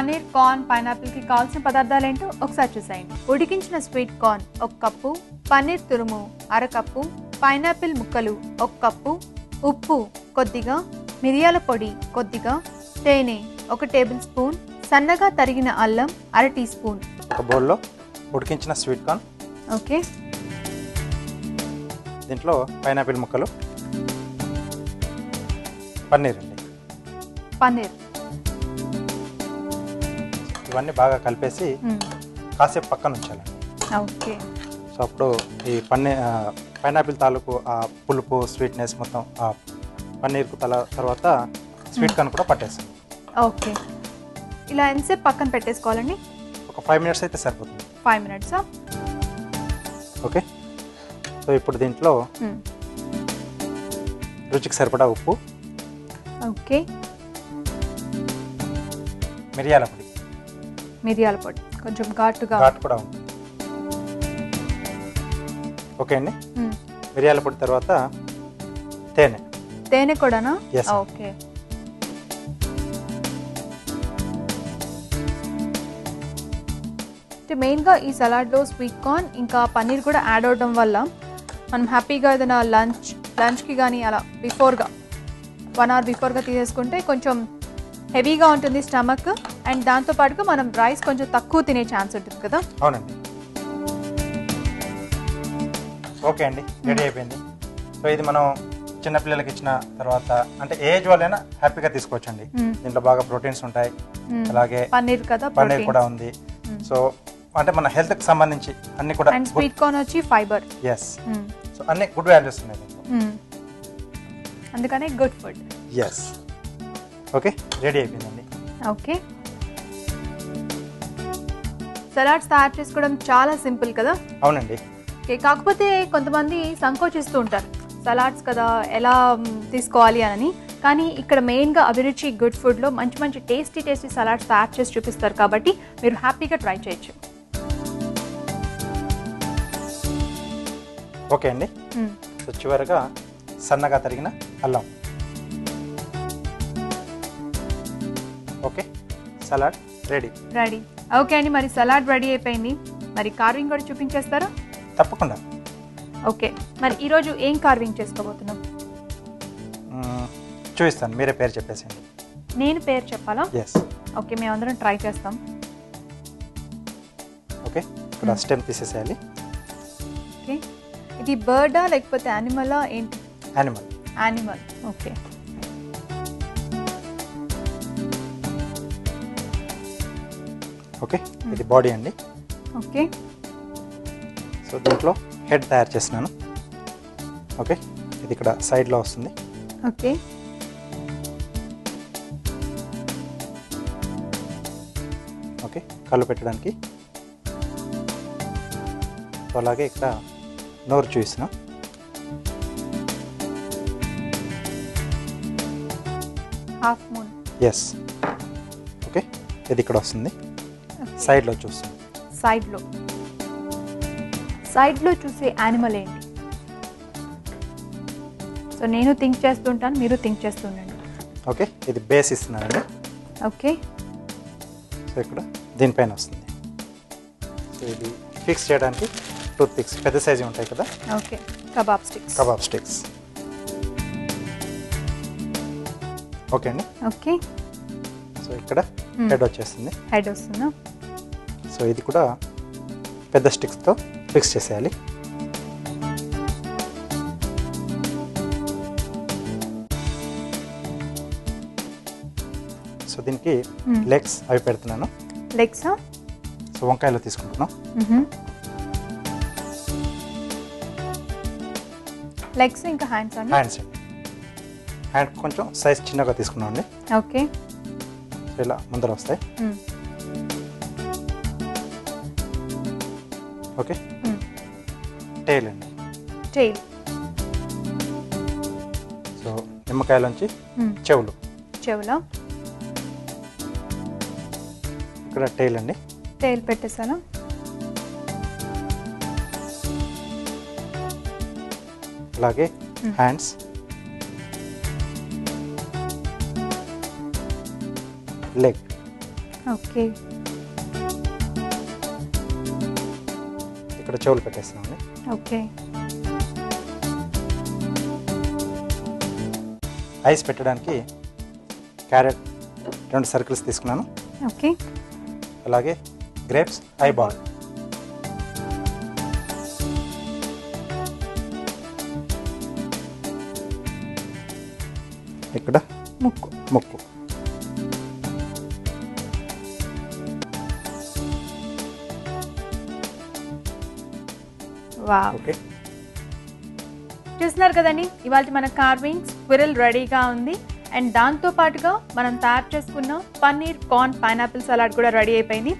Paneer corn పైనాపిల్కి కావాల్సిన పదార్థాలు ఏంటో ఒకసారి చూసేయండి. ఉడికించిన స్వీట్ కార్న్ ఒక కప్పు పన్నీర్ తురుము అర కప్పు పైనాపిల్ ముక్కలు ఒక కప్పు ఉప్పు కొద్దిగా మిరియాల పొడి కొద్దిగా తేనె ఒక టేబుల్ స్పూన్ సన్నగా తరిగిన అల్లం అర టీ స్పూన్. ఒక బౌల్లో ఉడికించిన స్వీట్ కార్న్. ఓకే. దీంట్లో పైనాపిల్ ముక్కలు పన్నీర్ అండి. పన్నీర్. ఇవన్నీ బాగా కలిపేసి. కాసేపు పక్కన ఉంచాలండి ఓకే. సో అప్పుడు ఈ పన్నీ పైనాపిల్ తాలూకు ఆ పులుపు స్వీట్నెస్ మొత్తం ఆ పన్నీర్కు తల తర్వాత స్వీట్ కార్న్ కూడా పట్టేస్తుంది ఓకే. ఇలా ఎంతసేపు పక్కన పెట్టేసుకోవాలండి? ఒక ఫైవ్ మినిట్స్ అయితే సరిపోతుంది. ఫైవ్ మినిట్సా? ఓకే. సో ఇప్పుడు దీంట్లో రుచికి సరిపడా ఉప్పు ఓకే. మిరియాల పొడి. మిరియాల పొడి. కొంచెం ఘాటుగా ఘాట్ కూడా ఉంటుంది ఓకే అండి. మిరియాల పొడి తర్వాత తేనె. తేనె కూడానా. ఓకే. మెయిన్గా ఈ సలాడ్లో స్వీట్ కార్న్ ఇంకా పన్నీర్ కూడా యాడ్ అవడం వల్ల మనం హ్యాపీగా ఏదైనా లంచ్ లంచ్కి కానీ అలా బిఫోర్గా వన్ అవర్ బిఫోర్గా తీసేసుకుంటే కొంచెం హెవీగా ఉంటుంది స్టమక్. అండ్ దాంతోపాటుగా మనం రైస్ కొంచెం తక్కువ తినే ఛాన్స్ ఉంటుంది కదా? అవునండి. ఓకే అండి రెడీ అయిపోయింది. సో ఇది మనం చిన్నపిల్లలకి ఇచ్చిన తర్వాత అంటే ఏజ్ వాళ్ళైనా హ్యాపీగా తీసుకోవచ్చండి. దీంట్లో బాగా ప్రోటీన్స్ ఉంటాయి. అలాగే పన్నీర్ కదా పన్నీర్ కూడా ఉంది. సో అంటే మన హెల్త్కి సంబంధించి అన్ని కూడా అండ్ స్వీట్ కార్న్ వచ్చి ఫైబర్. ఎస్ సో అన్ని గుడ్ వాల్యూస్ ఉన్నాయి అందుకనే good food. Yes okay ready అయిపోయిందండి. ఓకే. సలాడ్స్ తయారు చేసుకోవడం చాలా సింపుల్ కదా? అవునండి. కాకపోతే కొంతమంది సంకోచిస్తూ ఉంటారు. సలాడ్స్ కదా ఎలా తీసుకోవాలి అని. కానీ ఇక్కడ మెయిన్గా అభిరుచి గుడ్ ఫుడ్లో మంచి మంచి టేస్టీ టేస్టీ సలాడ్స్ తయారు చేసి చూపిస్తారు కాబట్టి మీరు హ్యాపీగా ట్రై చేయొచ్చు. ఓకే అండి. సో చివరిగా సన్నగా తరిగిన అల్లం. Okay. Salad. Ready. Ready. Okay అండి మరి సలాడ్ రెడీ అయిపోయింది. మరి కార్వింగ్ కూడా చూపించేస్తారా? తప్పకుండా. ఓకే. మరి ఈరోజు ఏం కార్వింగ్ చేసుకోబోతున్నాం? చూపిస్తాను. మీరే పేరు చెప్పేసేయండి. నేను పేరు చెప్పాలా? ఎస్ ఓకే మేమందరం ట్రై చేస్తాం. ఓకే ఇక్కడ స్టెమ్ తీసేసేయాలి. ఓకే. ఇది బర్డా లేకపోతే యానిమలా ఏంటి? యానిమల్. యానిమల్. ఓకే. ఓకే? ఇది బాడీ అండి. ఓకే. సో దీంట్లో హెడ్ తయారు చేస్తున్నాను. ఓకే? ఇది ఇక్కడ సైడ్లో వస్తుంది. ఓకే. ఓకే? కళ్ళు పెట్టడానికి. సో అలాగే ఇక్కడ నోరు చూపిస్తున్నాం. Half moon. Yes okay? ఇది ఇక్కడ వస్తుంది. సైడ్లో చూస్తుంది సైడ్లో. సైడ్లో చూసే యానిమల్ ఏంటి? సో నేను థింక్ చేస్తుంటాను మీరు థింక్ చేస్తుండండి. ఓకే ఇది బేస్ ఇస్తున్నానండి ఓకే. సో ఇక్కడ దీనిపైన వస్తుంది. సో ఇది ఫిక్స్ చేయడానికి టూత్ పిక్స్ పెద్ద సైజు ఉంటాయి కదా? Okay kebab sticks kebab sticks okay అండి. ఓకే. సో ఇక్కడ. హెడ్ వచ్చేస్తుంది. హెడ్ వస్తుందా? సో ఇది కూడా పెద్ద స్టిక్స్తో ఫిక్స్ చేసేయాలి. సో దీనికి. లెగ్స్ అవి పెడుతున్నాను. లెగ్సా సో వంకాయలు తీసుకుంటున్నాం లెగ్స్ ఇంకా హ్యాండ్స్ హ్యాండ్స్. హ్యాండ్ కొంచెం సైజ్ చిన్నగా తీసుకున్నాం అండి. ఓకే. ఇలా ముందర వస్తాయి. ఓకే? టైల్ అండి. టైల్ సో నిమ్మకాయలోంచి చెవులు. చెవులా. ఇక్కడ టైల్ అండి. టైల్ పెట్టేసాను అలాగే. హ్యాండ్స్ లెగ్ ఓకే ఇక్కడ చెవులు పెట్టేస్తున్నామండి ఓకే ఐస్ పెట్టడానికి క్యారెట్ రెండు సర్కిల్స్ తీసుకున్నాను. ఓకే అలాగే గ్రేప్స్ ఐ బాల్ ఇక్కడ ముక్కు. ముక్కు. వా ఓకే. చూస్తున్నారు కదండి ఇవాళ మన కార్వింగ్ స్క్విరల్ రెడీగా ఉంది. అండ్ దాంతో పాటుగా మనం తయారు చేసుకున్న పన్నీర్ కార్న్ పైనాపిల్ సలాడ్ కూడా రెడీ అయిపోయింది.